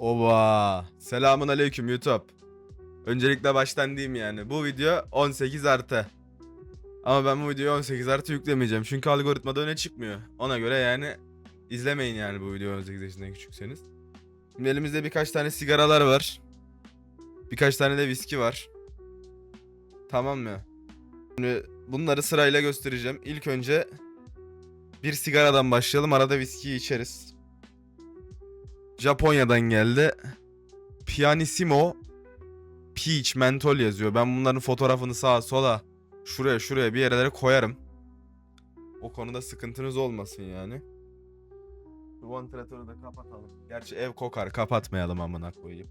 Oba. Selamun aleyküm YouTube. Öncelikle baştan diyeyim yani. Bu video 18 artı. Ama ben bu videoyu 18 artı yüklemeyeceğim. Çünkü algoritmada öne çıkmıyor. Ona göre yani izlemeyin yani bu videoyu 18 yaşından küçükseniz. Şimdi elimizde birkaç tane sigaralar var. Birkaç tane de viski var. Tamam mı? Şimdi bunları sırayla göstereceğim. İlk önce bir sigaradan başlayalım. Arada viskiyi içeriz. Japonya'dan geldi. Pianissimo Peach Mentol yazıyor. Ben bunların fotoğrafını sağa sola şuraya şuraya bir yerlere koyarım. O konuda sıkıntınız olmasın yani. Bu vantilatörü de kapatalım. Gerçi ev kokar kapatmayalım amına koyayım.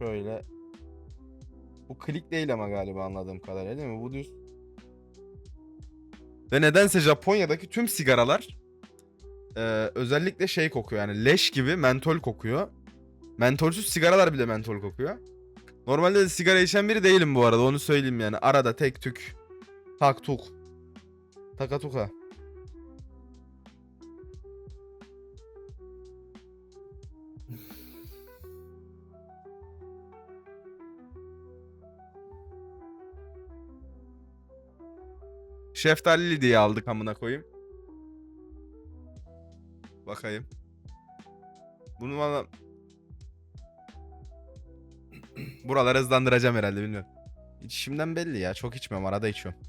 Böyle. Bu klik değil ama galiba anladığım kadarıyla değil mi? Bu düz. Ve nedense Japonya'daki tüm sigaralar e, özellikle şey kokuyor yani leş gibi mentol kokuyor. Mentolsüz sigaralar bile mentol kokuyor. Normalde de sigara içen biri değilim bu arada onu söyleyeyim yani. Arada tek tük. Tak tuk. Taka tuka. Şeftalili diye aldık amına koyayım. Bakayım. Bunu valla... Buraları hızlandıracağım herhalde bilmiyorum. İçişimden belli ya. Çok içmiyorum. Arada içiyorum.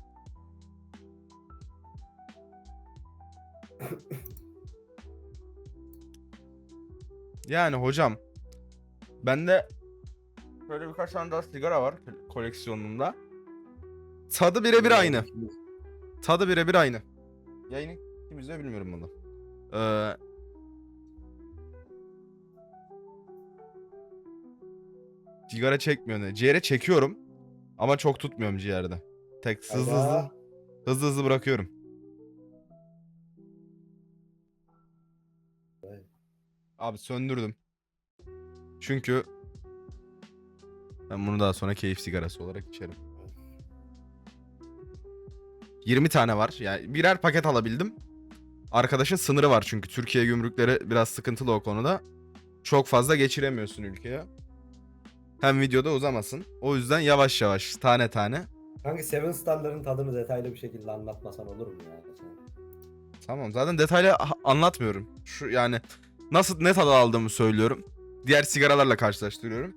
Yani hocam. Bende böyle birkaç tane daha sigara var koleksiyonumda. Tadı birebir aynı. Tadı birebir aynı. Yayını kim izliyor bilmiyorum bunu. Ee, sigara çekmiyor ne? Ciğere çekiyorum. Ama çok tutmuyorum ciğerde. Tek hızlı hızlı hızlı hızlı bırakıyorum. Evet. Abi söndürdüm. Çünkü ben bunu daha sonra keyif sigarası olarak içerim. 20 tane var. Yani birer paket alabildim. Arkadaşın sınırı var çünkü Türkiye gümrükleri biraz sıkıntılı o konuda. Çok fazla geçiremiyorsun ülkeye. Hem videoda uzamasın. O yüzden yavaş yavaş tane tane. Kanka Seven Star'ların tadını detaylı bir şekilde anlatmasan olur mu yani? Tamam zaten detaylı anlatmıyorum. Şu yani nasıl ne tadı aldığımı söylüyorum. Diğer sigaralarla karşılaştırıyorum.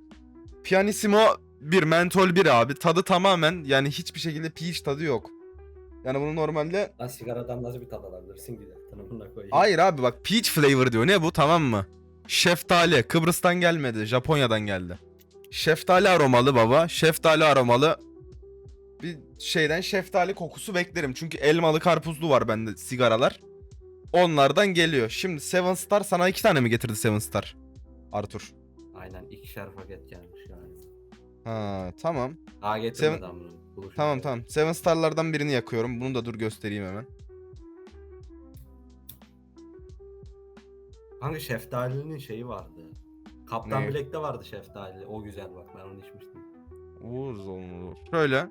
Pianissimo bir mentol bir abi. Tadı tamamen yani hiçbir şekilde peach tadı yok. Yani bunu normalde Lan sigaradan nasıl bir tad alabilirsin güzel tanımına koyayım. Hayır abi bak peach flavor diyor. Ne bu tamam mı? Şeftali. Kıbrıs'tan gelmedi. Japonya'dan geldi. Şeftali aromalı baba. Şeftali aromalı. Bir şeyden şeftali kokusu beklerim. Çünkü elmalı karpuzlu var bende sigaralar. Onlardan geliyor. Şimdi Seven Star sana iki tane mi getirdi Seven Star? Arthur. Aynen ikişer paket gelmiş yani. Ha tamam. Daha getirmedi Seven- buluşunca. Tamam tamam. Seven Star'lardan birini yakıyorum. Bunu da dur göstereyim hemen. Kanka şeftalinin şeyi vardı. Kaptan Ne? Black'te vardı şeftalili. O güzel bak ben onu içmiştim. Uğuz olur. Şöyle.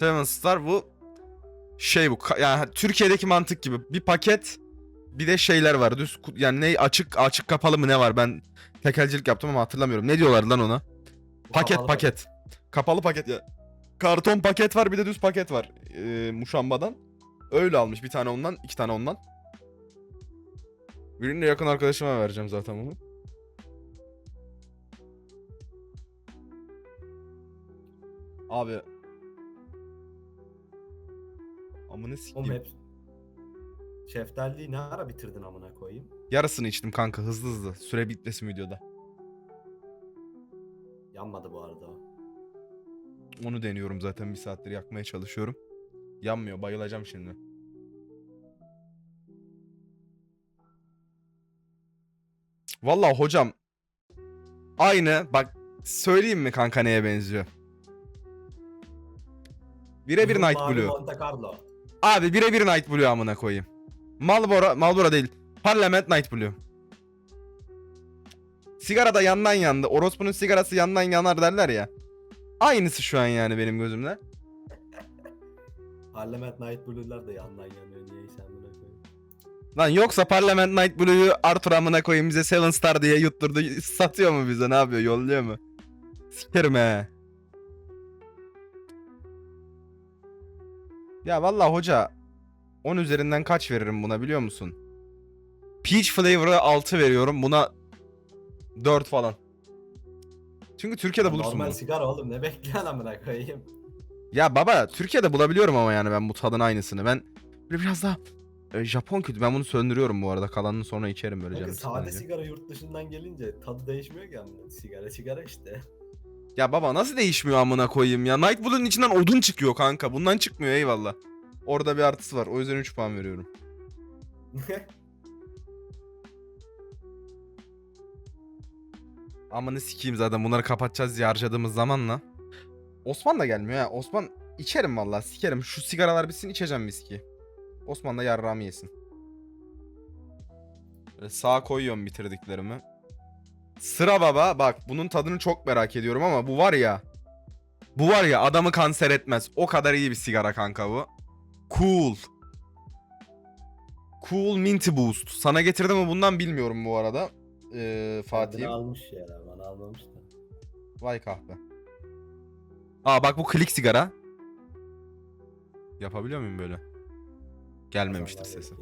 Seven Star bu şey bu ka- yani Türkiye'deki mantık gibi. Bir paket bir de şeyler var. Düz ku- yani ne açık açık kapalı mı ne var? Ben tekelcilik yaptım ama hatırlamıyorum. Ne diyorlar lan ona? Bu paket kapalı paket. Kapalı paket ya. Karton paket var bir de düz paket var. Ee, muşambadan. Öyle almış bir tane ondan iki tane ondan. Birini de yakın arkadaşıma vereceğim zaten bunu abi amını Oğlum sikeyim hep Şeftaliyi ne ara bitirdin amına koyayım? Yarısını içtim kanka hızlı hızlı. Süre bitmesin videoda. Yanmadı bu arada o. Onu deniyorum zaten bir saattir yakmaya çalışıyorum. Yanmıyor bayılacağım şimdi. Vallahi hocam aynı bak söyleyeyim mi kanka neye benziyor? Birebir Night mavi Blue. Monte Carlo. Abi birebir Night Blue amına koyayım. Marlboro, Marlboro değil. Parliament Night Blue. Sigara da yandan yandı. Orospu'nun sigarası yandan yanar derler ya. Aynısı şu an yani benim gözümde. Parliament Night Blue'lar da yandan yanıyor niyeyse amına koyayım. Lan yoksa Parliament Night Blue'yu Arthur amına koyayım bize Seven Star diye yutturdu. Satıyor mu bize ne yapıyor yolluyor mu? Sikerim he. Ya vallahi hoca 10 üzerinden kaç veririm buna biliyor musun? Peach flavor'ı 6 veriyorum. Buna 4 falan. Çünkü Türkiye'de bulursun Normal bunu. sigara oğlum ne bekliyorsun amına koyayım. Ya baba Türkiye'de bulabiliyorum ama yani ben bu tadın aynısını. Ben böyle biraz daha e, Japon kötü. Ben bunu söndürüyorum bu arada. Kalanını sonra içerim böyle Kanka canım sade sıkılınca. sigara yurt dışından gelince tadı değişmiyor ki amına. Sigara sigara işte. Ya baba nasıl değişmiyor amına koyayım ya. Night Blue'nun içinden odun çıkıyor kanka. Bundan çıkmıyor eyvallah. Orada bir artısı var. O yüzden 3 puan veriyorum. Amını sikeyim zaten bunları kapatacağız diye harcadığımız zamanla. Osman da gelmiyor ha. Osman içerim vallahi sikerim. Şu sigaralar bitsin içeceğim viski. Osman da yarrağımı yesin. Böyle sağa koyuyorum bitirdiklerimi. Sıra baba bak bunun tadını çok merak ediyorum ama bu var ya. Bu var ya adamı kanser etmez. O kadar iyi bir sigara kanka bu. Cool. Cool Minty Boost. Sana getirdi mi bundan bilmiyorum bu arada. Ee, Fatih almış ya bana almamış da. Vay kahve. Aa bak bu klik sigara. Yapabiliyor muyum böyle? Gelmemiştir sesi.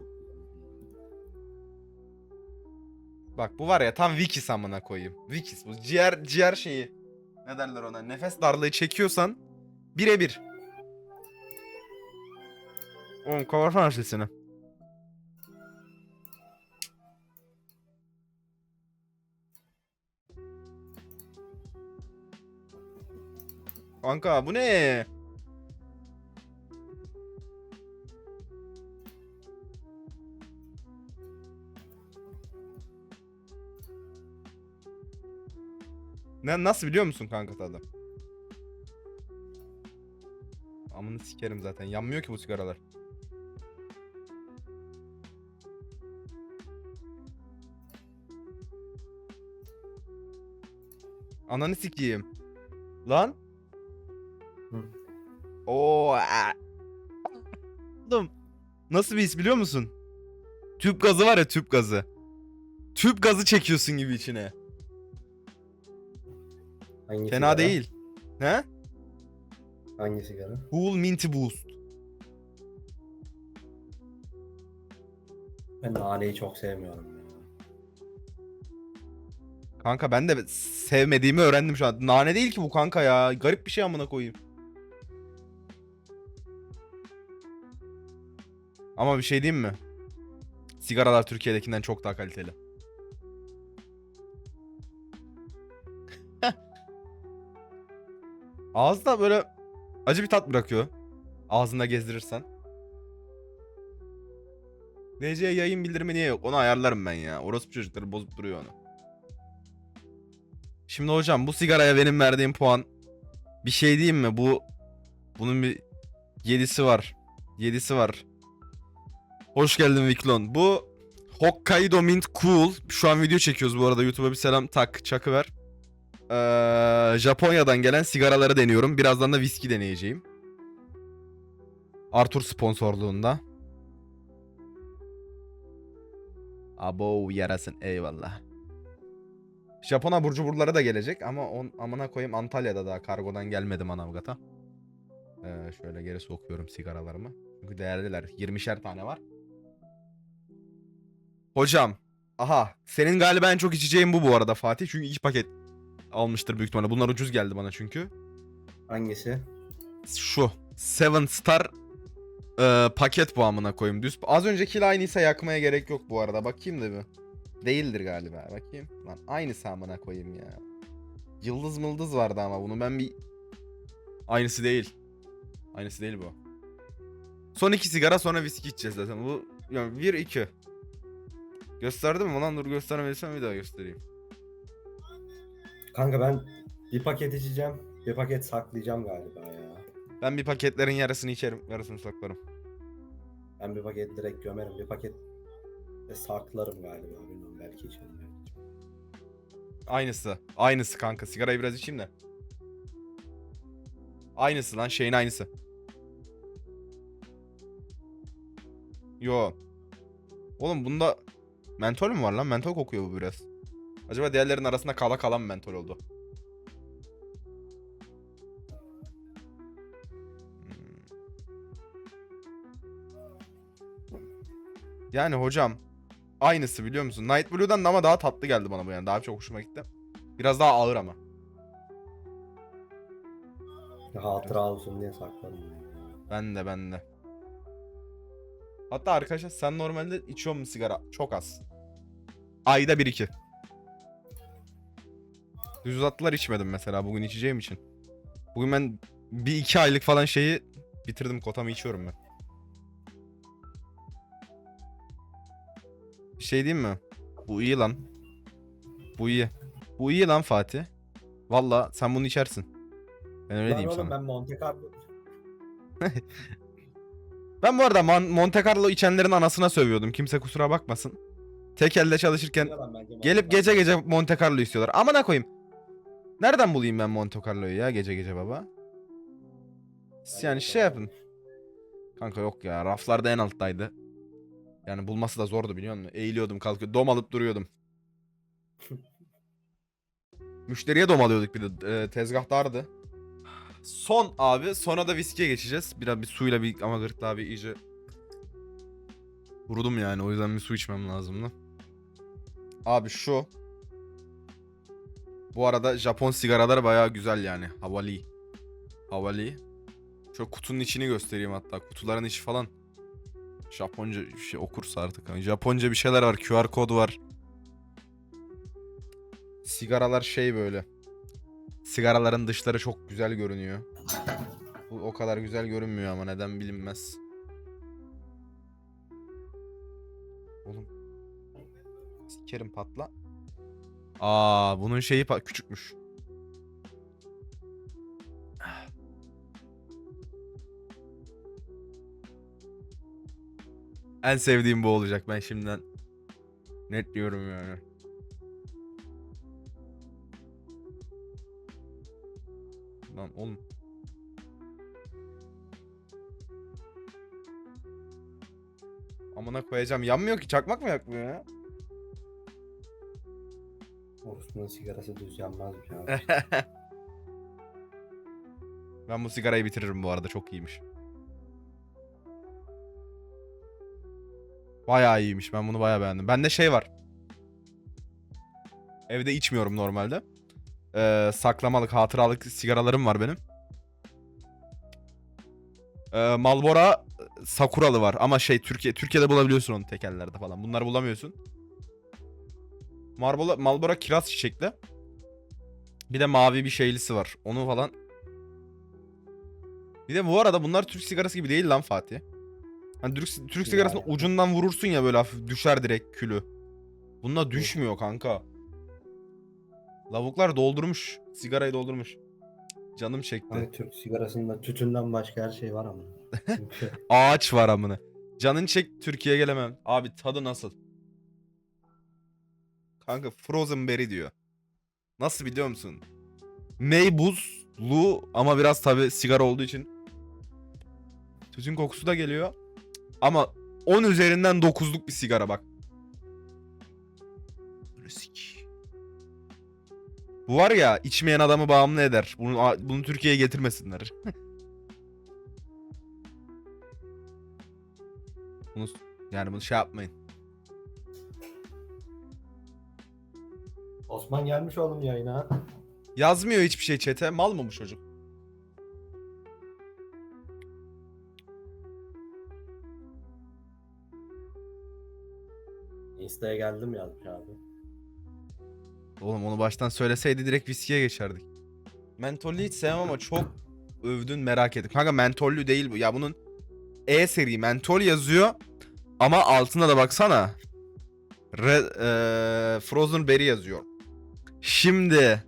Bak bu var ya tam Wikis amına koyayım. Wikis bu ciğer ciğer şeyi. Ne derler ona? Nefes darlığı çekiyorsan birebir. Oğlum kapatsana sesini. Kanka bu ne? Ne nasıl biliyor musun kanka tadı? Amını sikerim zaten. Yanmıyor ki bu sigaralar. Ananı sikeyim. Lan. Hı. Oo. Oğlum. Nasıl bir his biliyor musun? Tüp gazı var ya tüp gazı. Tüp gazı çekiyorsun gibi içine. Hangi Fena sigara? değil. He? Hangi sigara? Cool Minty Boost. Ben naneyi çok sevmiyorum ya. Kanka ben de sevmediğimi öğrendim şu an. Nane değil ki bu kanka ya. Garip bir şey amına koyayım. Ama bir şey diyeyim mi? Sigaralar Türkiye'dekinden çok daha kaliteli. Ağızda böyle acı bir tat bırakıyor. Ağzında gezdirirsen. DC yayın bildirimi niye yok? Onu ayarlarım ben ya. Orospu çocukları bozup duruyor onu. Şimdi hocam bu sigaraya benim verdiğim puan bir şey diyeyim mi? Bu bunun bir 7'si var. 7'si var. Hoş geldin Viklon. Bu Hokkaido Mint Cool. Şu an video çekiyoruz bu arada. YouTube'a bir selam tak çakı ver. Ee, Japonya'dan gelen sigaraları deniyorum. Birazdan da viski deneyeceğim. Arthur sponsorluğunda. Abo yarasın eyvallah. Japon abur cuburları da gelecek ama on, amına koyayım Antalya'da daha kargodan gelmedi Manavgat'a. Ee, şöyle geri sokuyorum sigaralarımı. Çünkü değerliler. 20'şer tane var. Hocam. Aha. Senin galiba en çok içeceğin bu bu arada Fatih. Çünkü iki paket almıştır büyük ihtimalle. Bunlar ucuz geldi bana çünkü. Hangisi? Şu. Seven Star e, paket bu amına koyayım. Düz. Az öncekiyle aynıysa yakmaya gerek yok bu arada. Bakayım da bir. Değildir galiba. Bakayım. Lan aynısı amına koyayım ya. Yıldız mıldız vardı ama bunu ben bir... Aynısı değil. Aynısı değil bu. Son iki sigara sonra viski içeceğiz zaten. Bu yani bir iki. Gösterdim mi lan? Dur göstermediysem bir daha göstereyim. Kanka ben bir paket içeceğim. Bir paket saklayacağım galiba ya. Ben bir paketlerin yarısını içerim. Yarısını saklarım. Ben bir paket direkt gömerim. Bir paket de saklarım galiba. Bilmiyorum belki içerim. belki içmem. Aynısı. Aynısı kanka. Sigarayı biraz içeyim de. Aynısı lan. Şeyin aynısı. Yo. Oğlum bunda mentol mü var lan? Mentol kokuyor bu biraz. Acaba diğerlerin arasında kala kalan mı mentol oldu? Hmm. Yani hocam aynısı biliyor musun? Night Blue'dan da ama daha tatlı geldi bana bu yani. Daha çok hoşuma gitti. Biraz daha ağır ama. Hatıra olsun diye sakladım. Ben de ben de. Hatta arkadaşlar sen normalde içiyor musun sigara? Çok az. Ayda bir iki. Düz atlılar içmedim mesela bugün içeceğim için. Bugün ben bir iki aylık falan şeyi bitirdim kotamı içiyorum ben. Bir şey diyeyim mi? Bu iyi lan. Bu iyi. Bu iyi lan Fatih. Valla sen bunu içersin. Ben öyle Lan diyeyim oğlum sana. ben Monte Carlo Ben bu arada Mon- Monte Carlo içenlerin anasına sövüyordum. Kimse kusura bakmasın. Tek elde çalışırken Yalan bence Monte gelip Carlo. gece gece Monte Carlo istiyorlar. Amına koyayım. Nereden bulayım ben Monte Carlo'yu ya gece gece baba? Siz Yani şey yapın. Kanka yok ya raflarda en alttaydı. Yani bulması da zordu biliyor musun? Eğiliyordum kalkıyordum. Dom alıp duruyordum. Müşteriye dom alıyorduk bir de. E, tezgah dardı. Son abi. Sonra da viskiye geçeceğiz. Biraz bir suyla bir ama gırtlağı bir iyice vurdum yani. O yüzden bir su içmem lazımdı. Abi şu. Bu arada Japon sigaralar bayağı güzel yani. Havali. Havali. Şu kutunun içini göstereyim hatta. Kutuların içi falan. Japonca bir şey okursa artık. hani Japonca bir şeyler var. QR kod var. Sigaralar şey böyle. Sigaraların dışları çok güzel görünüyor. Bu o kadar güzel görünmüyor ama neden bilinmez. Oğlum. Sikerim patla. Aa bunun şeyi küçükmüş. En sevdiğim bu olacak ben şimdiden. Net diyorum yani. Lan oğlum. Amına koyacağım. Yanmıyor ki. Çakmak mı yakmıyor ya? Orospu'nun sigarası düz yanmazmış abi. Ben bu sigarayı bitiririm bu arada. Çok iyiymiş. Bayağı iyiymiş. Ben bunu bayağı beğendim. Bende şey var. Evde içmiyorum normalde. Ee, saklamalık, hatıralık sigaralarım var benim. Ee, Marlboro Sakuralı var ama şey Türkiye Türkiye'de bulabiliyorsun onu tekellerde falan. Bunları bulamıyorsun. Marlboro, Marlboro kiraz çiçekli. Bir de mavi bir şeylisi var. Onu falan bir de bu arada bunlar Türk sigarası gibi değil lan Fatih. Hani Türk, Türk sigarasının Yani. ucundan vurursun ya böyle hafif düşer direkt külü. Bunda düşmüyor kanka. Lavuklar doldurmuş. Sigarayı doldurmuş. Canım çekti. Hani Türk sigarasında tütünden başka her şey var ama. Ağaç var amına. Canın çek Türkiye'ye gelemem. Abi tadı nasıl? Kanka Frozen Berry diyor. Nasıl biliyor musun? Meybuzlu ama biraz tabi sigara olduğu için tütün kokusu da geliyor. Ama 10 üzerinden 9'luk bir sigara bak. Bu var ya içmeyen adamı bağımlı eder. Bunu, bunu Türkiye'ye getirmesinler. Bunu yani bunu şey yapmayın. Osman gelmiş oğlum yayına. Yazmıyor hiçbir şey çete. Mal mı bu çocuk? Insta'ya geldim yazmış abi. Oğlum onu baştan söyleseydi direkt viskiye geçerdik. Mentollü hiç sevmem ama çok övdün merak ettim. Kanka mentollü değil bu. Ya bunun E seri mentol yazıyor ama altına da baksana. Red, eee, Frozen Berry yazıyor. Şimdi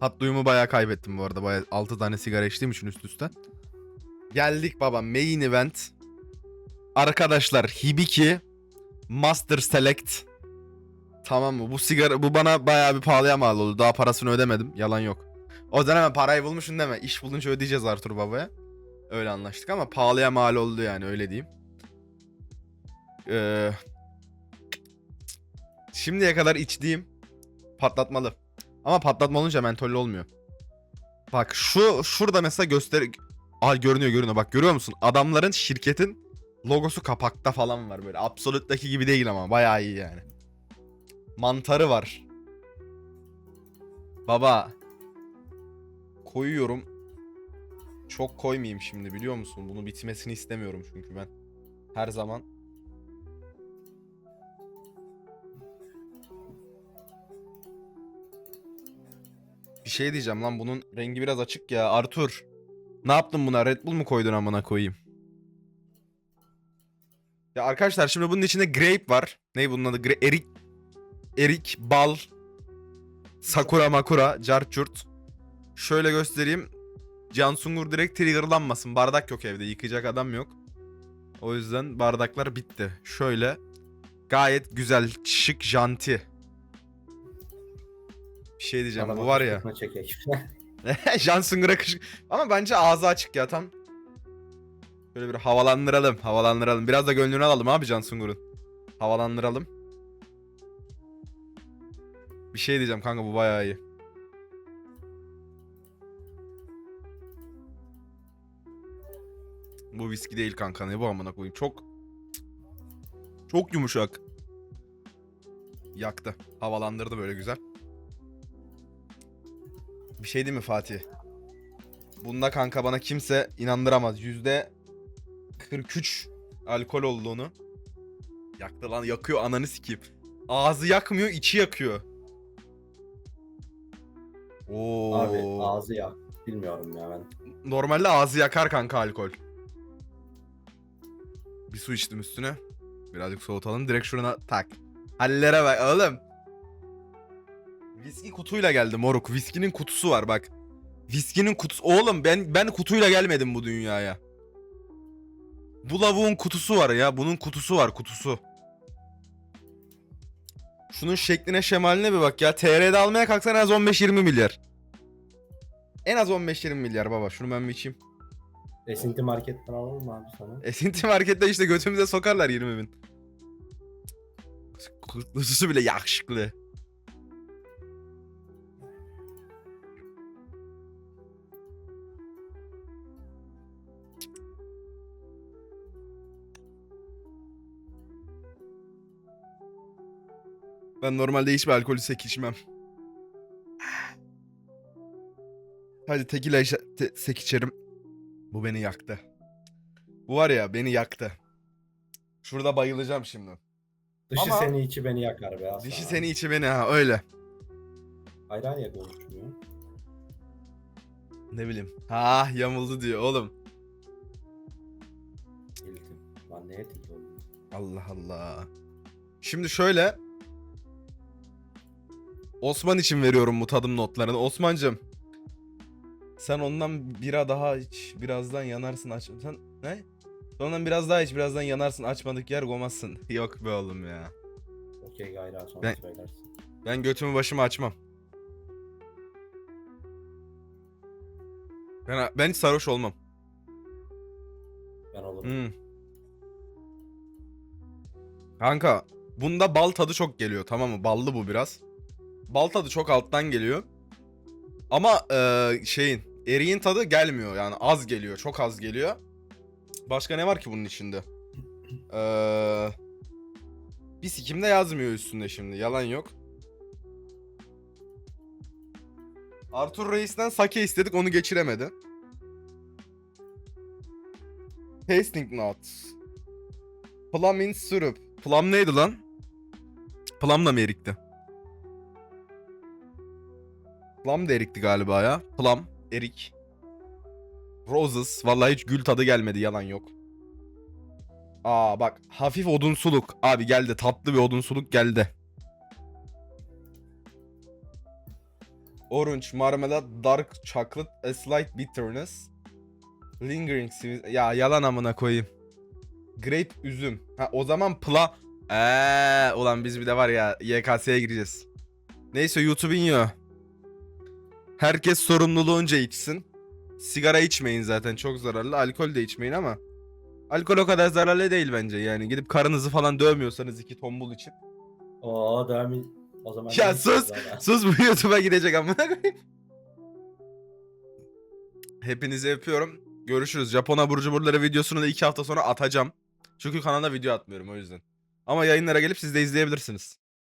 Hat duyumu bayağı kaybettim bu arada. Bayağı 6 tane sigara içtiğim için üst üste. Geldik baba main event. Arkadaşlar Hibiki Master Select. Tamam mı? Bu sigara bu bana bayağı bir pahalıya mal oldu. Daha parasını ödemedim. Yalan yok. O yüzden hemen parayı bulmuşsun deme. İş bulunca ödeyeceğiz Artur babaya. Öyle anlaştık ama pahalıya mal oldu yani öyle diyeyim. Ee, şimdiye kadar içtiğim patlatmalı. Ama patlatma olunca mentollü olmuyor. Bak şu şurada mesela göster... Aa görünüyor görünüyor. Bak görüyor musun? Adamların şirketin logosu kapakta falan var böyle. Absolute'daki gibi değil ama bayağı iyi yani. Mantarı var. Baba. Koyuyorum. Çok koymayayım şimdi biliyor musun? Bunu bitmesini istemiyorum çünkü ben. Her zaman. Bir şey diyeceğim lan bunun rengi biraz açık ya. Arthur. Ne yaptın buna? Red Bull mu koydun amına koyayım? Ya arkadaşlar şimdi bunun içinde grape var. Ne bunun adı? Gra- erik. Erik, bal, sakura makura, carçurt. Şöyle göstereyim. Cansungur direkt triggerlanmasın. Bardak yok evde. Yıkayacak adam yok. O yüzden bardaklar bitti. Şöyle. Gayet güzel, şık, janti. Bir şey diyeceğim. Bana Bu var ya. Jansungur'a kış... Ama bence ağzı açık ya tam. Böyle bir havalandıralım. Havalandıralım. Biraz da gönlünü alalım abi Jansungur'un. Havalandıralım. Bir şey diyeceğim kanka bu bayağı iyi. Bu viski değil kanka ne bu amına koyayım. Çok çok yumuşak. Yaktı. Havalandırdı böyle güzel. Bir şey değil mi Fatih? Bunda kanka bana kimse inandıramaz. Yüzde 43 alkol olduğunu. Yaktı lan yakıyor ananı sikeyim. Ağzı yakmıyor içi yakıyor. Oo. Abi ağzı ya. Bilmiyorum ya ben. Normalde ağzı yakar kanka alkol. Bir su içtim üstüne. Birazcık soğutalım. Direkt şurana tak. Hallere bak oğlum. Viski kutuyla geldi moruk. Viskinin kutusu var bak. Viskinin kutusu. Oğlum ben ben kutuyla gelmedim bu dünyaya. Bu lavuğun kutusu var ya. Bunun kutusu var kutusu. Şunun şekline şemaline bir bak ya. TR'de almaya kalksan en az 15-20 milyar. En az 15-20 milyar baba. Şunu ben bir içeyim. Esinti marketten alalım mı abi sana? Esinti markette işte götümüze sokarlar 20 bin. Kutusu bile yakışıklı. Ben normalde hiçbir alkolü sek içmem. Hadi tekila te- sek içerim. Bu beni yaktı. Bu var ya beni yaktı. Şurada bayılacağım şimdi. Dışı Ama- seni içi beni yakar be Hasan Dişi seni içi beni ha öyle. Ayran yak ya. Ne bileyim. Ha yamuldu diyor oğlum. Bildim. Lan neye tildi oğlum? Allah Allah. Şimdi şöyle. Osman için veriyorum bu tadım notlarını. Osman'cım. Sen ondan bira daha iç. Birazdan yanarsın aç. Sen ne? Ondan biraz daha iç. Birazdan yanarsın. Açmadık yer gomazsın. Yok be oğlum ya. Okey gayra sonra Ben- söylersin. Ben götümü başımı açmam. Ben, ben hiç sarhoş olmam. Ben olurum. Hmm. Kanka bunda bal tadı çok geliyor tamam mı? Ballı bu biraz. Bal tadı çok alttan geliyor. Ama eee, şeyin eriğin tadı gelmiyor yani az geliyor çok az geliyor. Başka ne var ki bunun içinde? Eee bir sikimde yazmıyor üstünde şimdi yalan yok. Arthur Reis'ten sake istedik onu geçiremedi. Tasting notes. Plum in syrup. Plum neydi lan? Plum da mı erikti? Plum da erikti galiba ya. Plum, erik. Roses. Vallahi hiç gül tadı gelmedi yalan yok. Aa bak hafif odunsuluk. Abi geldi tatlı bir odunsuluk geldi. Orange, marmalade, dark chocolate, a slight bitterness. Lingering sweet. Ya yalan amına koyayım. Grape üzüm. Ha o zaman pla... Eee ulan biz bir de var ya YKS'ye gireceğiz. Neyse YouTube iniyor. Herkes sorumluluğunca içsin. Sigara içmeyin zaten çok zararlı. Alkol de içmeyin ama alkol o kadar zararlı değil bence. Yani gidip karınızı falan dövmüyorsanız iki tombul için. Devam et- O zaman Ya sus! Sus bu YouTube'a gidecek amına koyayım. Hepinizi öpüyorum. Görüşürüz. Japon abur cuburları videosunu da iki hafta sonra atacağım. Çünkü kanala video atmıyorum o yüzden. Ama yayınlara gelip siz de izleyebilirsiniz.